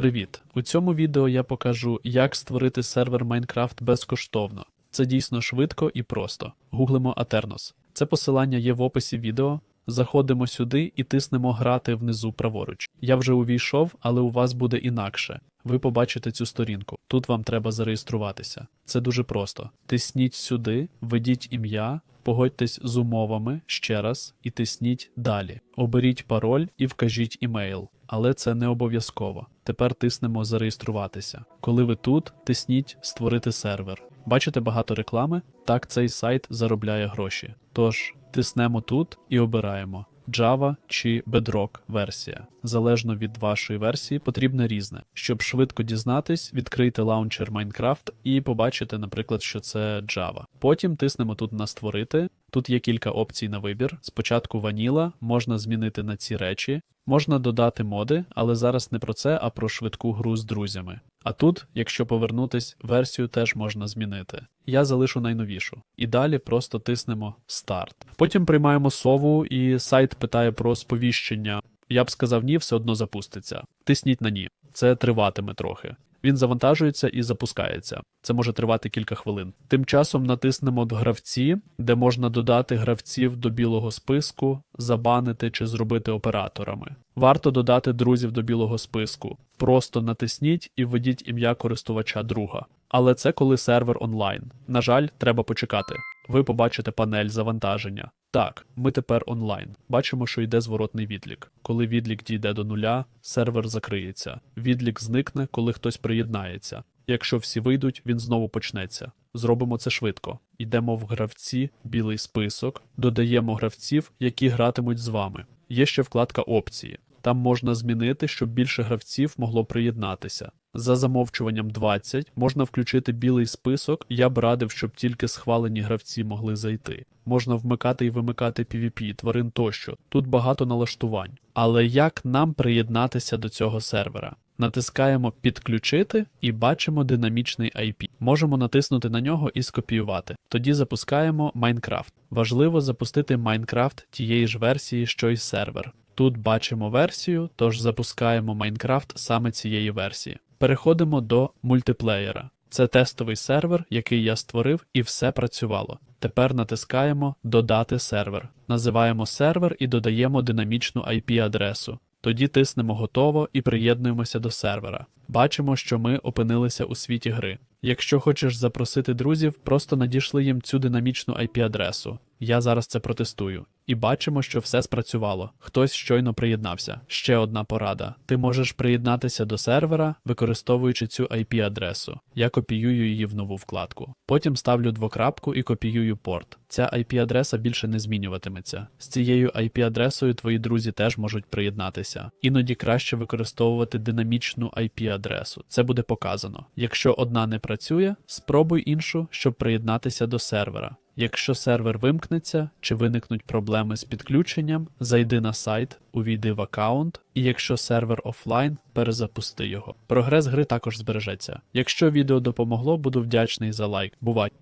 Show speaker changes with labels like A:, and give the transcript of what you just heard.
A: Привіт! У цьому відео я покажу, як створити сервер Minecraft безкоштовно. Це дійсно швидко і просто. Гуглимо Aternos. Це посилання є в описі відео. Заходимо сюди і тиснемо грати внизу праворуч. Я вже увійшов, але у вас буде інакше. Ви побачите цю сторінку. Тут вам треба зареєструватися. Це дуже просто. Тисніть сюди, введіть ім'я, погодьтесь з умовами ще раз і тисніть далі. Оберіть пароль і вкажіть імейл. Але це не обов'язково. Тепер тиснемо зареєструватися. Коли ви тут, тисніть створити сервер. Бачите багато реклами? Так цей сайт заробляє гроші. Тож тиснемо тут і обираємо Java чи Bedrock версія. Залежно від вашої версії, потрібне різне. Щоб швидко дізнатись, відкрийте лаунчер Minecraft і побачите, наприклад, що це Java. Потім тиснемо тут на створити. Тут є кілька опцій на вибір. Спочатку ваніла, можна змінити на ці речі, можна додати моди, але зараз не про це, а про швидку гру з друзями. А тут, якщо повернутись, версію теж можна змінити. Я залишу найновішу. І далі просто тиснемо Старт. Потім приймаємо сову, і сайт питає про сповіщення. Я б сказав ні, все одно запуститься. Тисніть на ні. Це триватиме трохи. Він завантажується і запускається. Це може тривати кілька хвилин. Тим часом натиснемо гравці, де можна додати гравців до білого списку, забанити чи зробити операторами. Варто додати друзів до білого списку. Просто натисніть і введіть ім'я користувача друга. Але це коли сервер онлайн. На жаль, треба почекати. Ви побачите панель завантаження. Так, ми тепер онлайн. Бачимо, що йде зворотний відлік. Коли відлік дійде до нуля, сервер закриється. Відлік зникне, коли хтось приєднається. Якщо всі вийдуть, він знову почнеться. Зробимо це швидко. Йдемо в гравці, білий список, додаємо гравців, які гратимуть з вами. Є ще вкладка опції. Там можна змінити, щоб більше гравців могло приєднатися. За замовчуванням 20 можна включити білий список. Я б радив, щоб тільки схвалені гравці могли зайти. Можна вмикати і вимикати PvP, тварин тощо. Тут багато налаштувань. Але як нам приєднатися до цього сервера? Натискаємо підключити і бачимо динамічний IP. Можемо натиснути на нього і скопіювати. Тоді запускаємо Minecraft. Важливо запустити Minecraft тієї ж версії, що й сервер. Тут бачимо версію, тож запускаємо Minecraft саме цієї версії. Переходимо до мультиплеєра. Це тестовий сервер, який я створив, і все працювало. Тепер натискаємо Додати сервер. Називаємо сервер і додаємо динамічну IP-адресу. Тоді тиснемо готово і приєднуємося до сервера. Бачимо, що ми опинилися у світі гри. Якщо хочеш запросити друзів, просто надішли їм цю динамічну IP-адресу. Я зараз це протестую. І бачимо, що все спрацювало. Хтось щойно приєднався. Ще одна порада: ти можеш приєднатися до сервера, використовуючи цю IP-адресу. Я копіюю її в нову вкладку. Потім ставлю двокрапку і копіюю порт. Ця IP-адреса більше не змінюватиметься. З цією IP-адресою твої друзі теж можуть приєднатися. Іноді краще використовувати динамічну IP-адресу. Це буде показано. Якщо одна не працює, спробуй іншу, щоб приєднатися до сервера. Якщо сервер вимкнеться чи виникнуть проблеми з підключенням, зайди на сайт, увійди в аккаунт, і якщо сервер офлайн, перезапусти його. Прогрес гри також збережеться. Якщо відео допомогло, буду вдячний за лайк. Бувай!